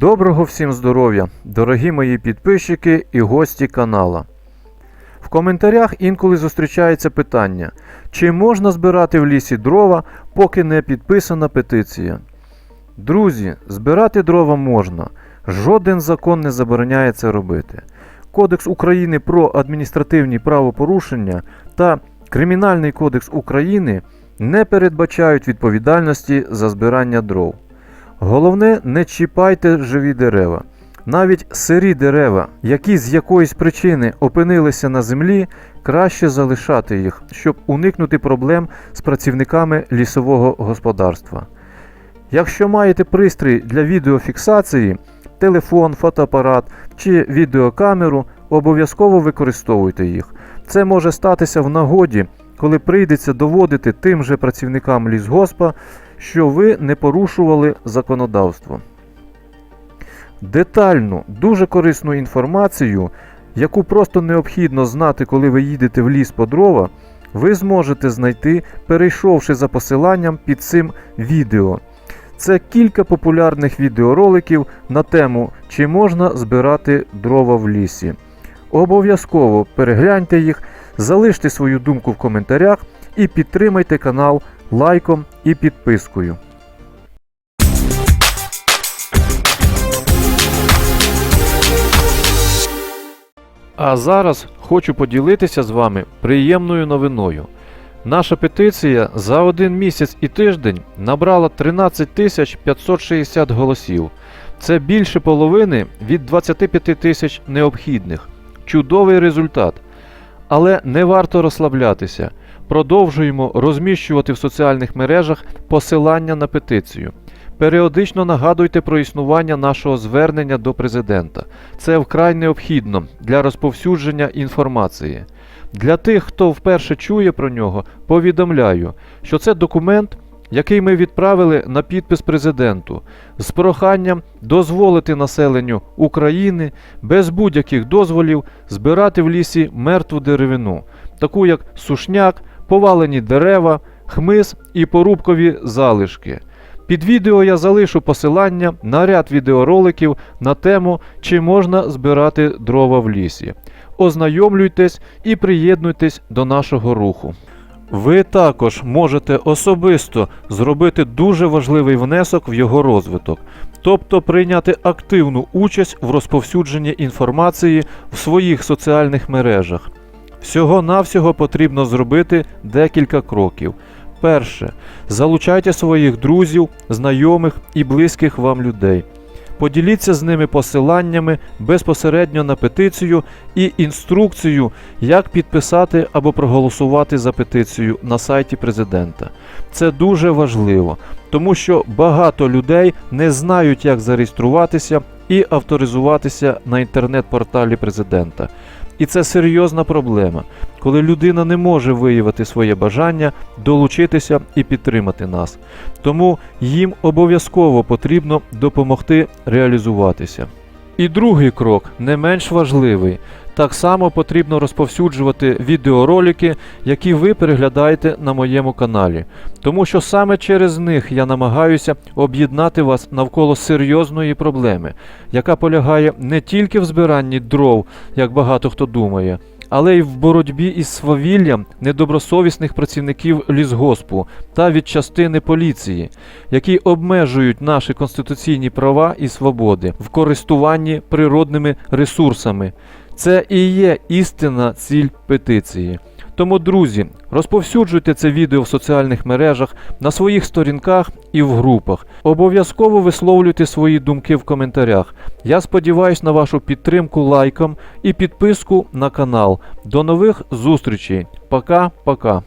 Доброго всім здоров'я, дорогі мої підписчики і гості канала. В коментарях інколи зустрічається питання, чи можна збирати в лісі дрова, поки не підписана петиція. Друзі, збирати дрова можна. Жоден закон не забороняє це робити. Кодекс України про адміністративні правопорушення та Кримінальний кодекс України не передбачають відповідальності за збирання дров. Головне, не чіпайте живі дерева. Навіть сирі дерева, які з якоїсь причини опинилися на землі, краще залишати їх, щоб уникнути проблем з працівниками лісового господарства. Якщо маєте пристрій для відеофіксації, телефон, фотоапарат чи відеокамеру, обов'язково використовуйте їх. Це може статися в нагоді, коли прийдеться доводити тим же працівникам лісгоспа, що ви не порушували законодавство. Детальну, дуже корисну інформацію, яку просто необхідно знати, коли ви їдете в ліс по дрова, ви зможете знайти, перейшовши за посиланням під цим відео. Це кілька популярних відеороликів на тему, чи можна збирати дрова в лісі. Обов'язково перегляньте їх, залиште свою думку в коментарях і підтримайте канал лайком і підпискою. А зараз хочу поділитися з вами приємною новиною. Наша петиція за один місяць і тиждень набрала 13 560 голосів. Це більше половини від 25 тисяч необхідних. Чудовий результат. Але не варто розслаблятися. Продовжуємо розміщувати в соціальних мережах посилання на петицію. Періодично нагадуйте про існування нашого звернення до президента. Це вкрай необхідно для розповсюдження інформації. Для тих, хто вперше чує про нього, повідомляю, що це документ, який ми відправили на підпис президенту з проханням дозволити населенню України без будь-яких дозволів збирати в лісі мертву деревину, таку як сушняк, повалені дерева, хмиз і порубкові залишки. Під відео я залишу посилання на ряд відеороликів на тему, чи можна збирати дрова в лісі. Ознайомлюйтесь і приєднуйтесь до нашого руху. Ви також можете особисто зробити дуже важливий внесок в його розвиток, тобто прийняти активну участь в розповсюдженні інформації в своїх соціальних мережах. Всього-навсього потрібно зробити декілька кроків. Перше. Залучайте своїх друзів, знайомих і близьких вам людей. Поділіться з ними посиланнями безпосередньо на петицію і інструкцію, як підписати або проголосувати за петицію на сайті президента. Це дуже важливо, тому що багато людей не знають, як зареєструватися і авторизуватися на інтернет-порталі президента. І це серйозна проблема, коли людина не може виявити своє бажання долучитися і підтримати нас. Тому їм обов'язково потрібно допомогти реалізуватися. І другий крок, не менш важливий. Так само потрібно розповсюджувати відеоролики, які ви переглядаєте на моєму каналі, тому що саме через них я намагаюся об'єднати вас навколо серйозної проблеми, яка полягає не тільки в збиранні дров, як багато хто думає, але й в боротьбі із свавіллям недобросовісних працівників лісгоспу та від частини поліції, які обмежують наші конституційні права і свободи в користуванні природними ресурсами. Це і є істинна ціль петиції. Тому, друзі, розповсюджуйте це відео в соціальних мережах, на своїх сторінках і в групах. Обов'язково висловлюйте свої думки в коментарях. Я сподіваюся на вашу підтримку лайком і підписку на канал. До нових зустрічей. Пока-пока.